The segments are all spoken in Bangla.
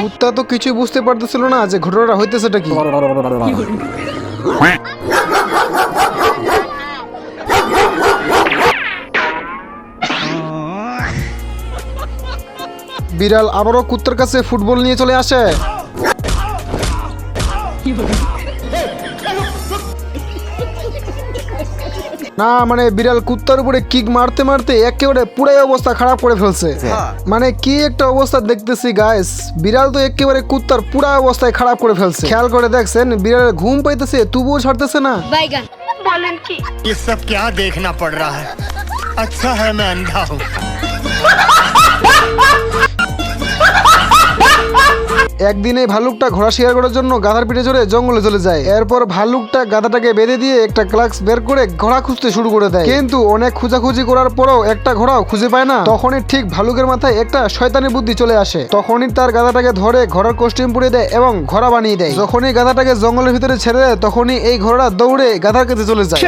কুত্তা তো কিছু বুঝতে পারতেছিল না যে ঘটনাটা হইতেছেটা কি। বিড়াল আবারও কুত্তার কাছে ফুটবল নিয়ে চলে আসে। না মানে বিড়াল কুত্তার উপরে কিক মারতে মারতে একেবারে পুরাই অবস্থা খারাপ করে ফেলছে মানে কি একটা অবস্থা দেখতেছি গাইস বিড়াল তো একেবারে কুত্তার পুরা অবস্থায় খারাপ করে ফেলছে খেয়াল করে দেখছেন বিড়ালের ঘুম পাইতেছে তবুও ছাড়তেছে না बैगन ये सब क्या देखना पड़ रहा है अच्छा है मैं अंधा हूँ একদিন এই ভালুকটা ঘোড়া শিকার করার জন্য গাধার পিঠে চড়ে জঙ্গলে চলে যায়। এরপর ভালুকটা গাধাটাকে বেঁধে দিয়ে একটা ক্লাক্স বের করে ঘোড়া খুঁজতে শুরু করে দেয়। কিন্তু অনেক খোঁজাখুঁজি করার পরও একটা ঘোড়াও খুঁজে পায় না। তখনই ঠিক ভালুকের মাথায় একটা শয়তানি বুদ্ধি চলে আসে। তখনই তার গাধাটাকে ধরে ঘোড়ার কস্টিউম পরিয়ে দেয় এবং ঘোড়া বানিয়ে দেয়। যখনই গাধাটাকে জঙ্গলের ভিতরে ছেড়ে দেয় তখনই এই ঘোড়া দৌড়ে গাধার কাছে চলে যায়।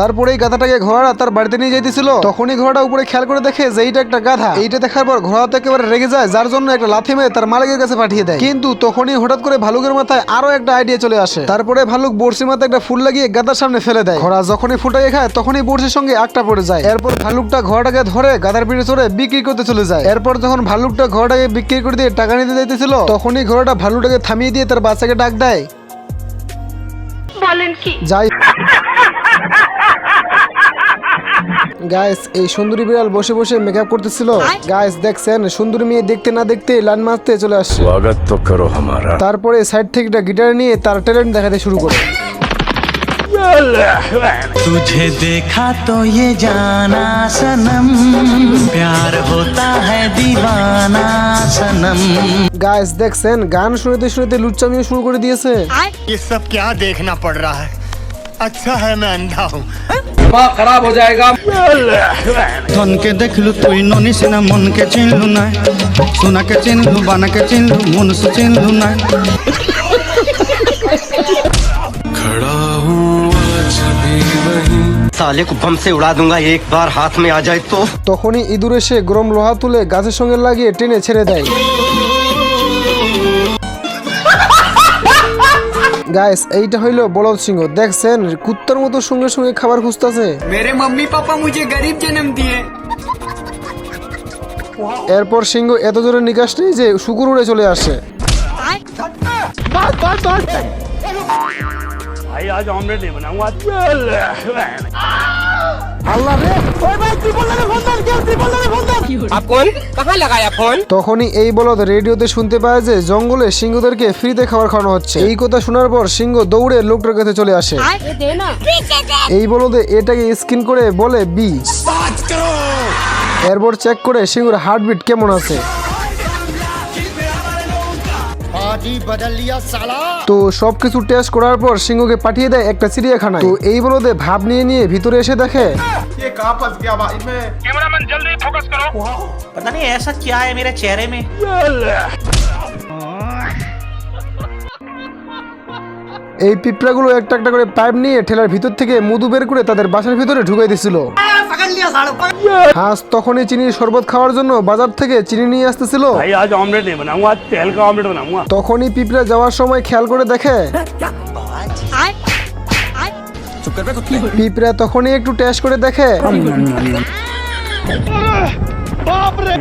তারপরে এই গাধাটাকে ঘোড়াটা তার বাড়িতে নিয়ে যেতেছিল তখনই ঘোড়াটা উপরে খেয়াল করে দেখে যে এইটা একটা গাধা। এইটা দেখার পর ঘোড়া তো একেবারে রেগে যায় যার জন্য একটা লাথি মেরে তার মালিকের কাছে পাঠিয়ে দেয়। কিন্তু তখনই হঠাৎ করে ভালুকের মাথায় আরও একটা আইডিয়া চলে আসে। তারপরে ভালুক বড়শির মাথায় একটা ফুল লাগিয়ে গাধার সামনে ফেলে দেয়। ঘোড়া যখনই ফুটাই খায় তখনই বড়শির সঙ্গে আটটা পড়ে যায়। এরপর ভালুকটা ঘোড়াটাকে ধরে গাধার পিঠে চড়ে বিক্রি করতে চলে যায়। এরপর যখন ভালুকটা ঘোড়াটাকে বিক্রি করে দিয়ে টাকা নিতে যাইতেছিল তখনই ঘোড়াটা ভালুকটাকে থামিয়ে দিয়ে তার বাচ্চাকে ডাক দেয়। বলেন কি? যাই গাইস এই সুন্দরী বিড়াল বসে বসে মেকআপ করতেছিল গাইস দেখছেন সুন্দরী মেয়ে দেখতে না দেখতে লাইন মারতে চলে আসছে स्वागत तो करो हमारा তারপরে সাইড থেকে একটা গিটার নিয়ে তার ট্যালেন্ট দেখাতে শুরু করে तुझे देखा तो ये जाना सनम प्यार होता है दीवाना सनम গাইস দেখছেন গান শুনতে শুনতে লুচ্চামিও শুরু করে দিয়েছে ये सब क्या देखना पड़ रहा है अच्छा है मैं अंधा हूँ ধনকে দেখলু তুই ননি সিনা মনকে চিনলু না সোনাকে চিনলু বানাকে চিনলু মনুষ্য চিনলু না साले को बम से उड़ा दूंगा एक बार हाथ में आ जाए तो তখনই ইঁদুর এসে গরম লোহা তুলে গাছের সঙ্গে লাগিয়ে টেনে ছেড়ে দেয় গাইস এইটা হইল বলদ সিংহ। দেখছেন কুত্তার মতো সঙ্গে সঙ্গে খাবার খুঁজতেছে। মেরে মাম্মি পাপা মুঝে গরিব জন্ম দিয়ে এরপর সিংহ এত জোরে নিকাশ নেই যে শুকুর উড়ে চলে আসে। ভাই আজ অমলেট নেই বানাউঙ্গা তখনই এই বলদ রেডিওতে শুনতে পায় যে জঙ্গলে সিংহদেরকে ফ্রিতে খাবার খাওয়ানো হচ্ছে। এই কথা শোনার পর সিংহ দৌড়ে লোকটার কাছে চলে আসে। এই বলদে এটাকে স্কিন করে বলে বি। এরপর চেক করে সিংহর হার্টবিট কেমন আছে। पार्टी बदल लिया साला তো সবকিছু টেস্ট করার পর সিংহকে পাঠিয়ে দেয় একটা চিড়িয়াখানায় তো এই বলদে ভাব নিয়ে নিয়ে ভিতরে এসে দেখে पता नहीं ऐसा क्या है मेरे चेहरे में এই পিঁপড়াগুলো একটা একটা করে পাইপ নিয়ে ঠেলার ভিতর থেকে মধু বের করে তাদের বাসার ভিতরে ঢুকাই দিছিল হাঁস তখনই চিনির শরবত খাওয়ার জন্য বাজার থেকে চিনি নিয়ে আসতেছিল। তখনই পিঁপড়া যাওয়ার সময় খেয়াল করে দেখে। পিঁপড়া তখনই একটু টেস্ট করে দেখে। বাপরে।